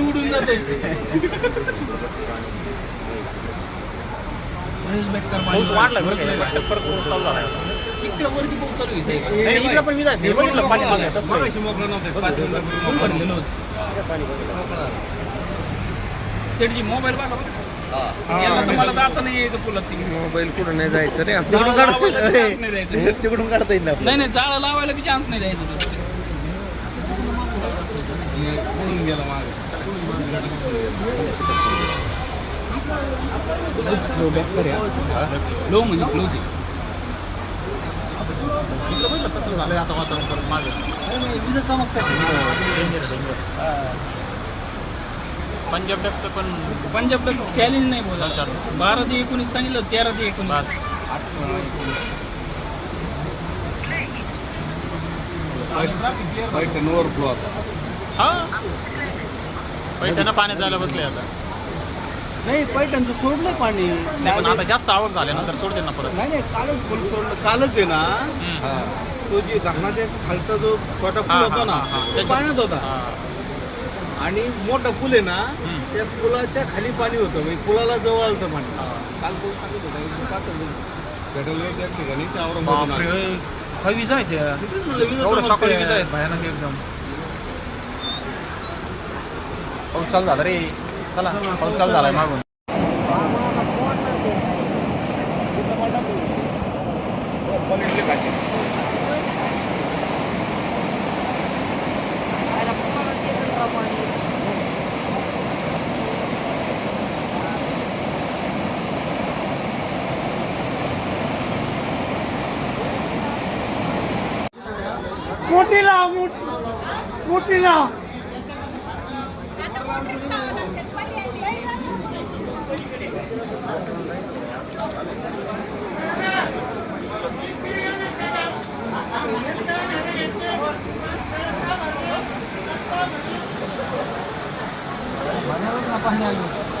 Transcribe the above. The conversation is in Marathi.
उडून जातंय. वाढला बरं वरती पाऊस चालू इकडं पण मी जायचं. हे बघितलं पाणी मागे मोबाईल बघा मोबाईल कुठं नाही जायचं रे तिकडून काढता. तिकडून काढता येईल. नाही नाही जाळं लावायला बी चान्स नाही द्यायचं. लो म्हणजे क्लोज आहे. इकडं बघितलं कसं झालंय आता वातावरण मागे. पंजाब डॅकचं पण पंजाब चॅलेंज नाही बोला बारा ते एकोणीस सांगितलं तेरा ते एकोणीस. बस. हा? पैठ्यानं पाण्यात जायला बसले आता. नाही पैठणचं सोडलंय पाणी. नाही पण आता जास्त आवक झाल्यानंतर सोडते ना परत. नाही नाही कालच फुल सोडलं. कालच आहे ना. तो जी धरणाच्या खालचा जो छोटा पूल हा, होता ना पाण्यात होता. आणि मोठा पूल आहे ना. त्या पुलाच्या खाली पाणी होतं म्हणजे पुलाला जवळ आलं होतं पाणी. हा. काल पाऊस सांगत होता एकशे पाच त्या ठिकाणी त्या बापरे औरंगाबाद हवीच आहे त्या तिथेच म्हणलं, विजा एवढं चमकते. सकाळी विजा आहेत भयानक एकदम. पाऊस चालू झाला रे. चला पाऊस चालू. झालाय मागून. मोठी लाव Banyak.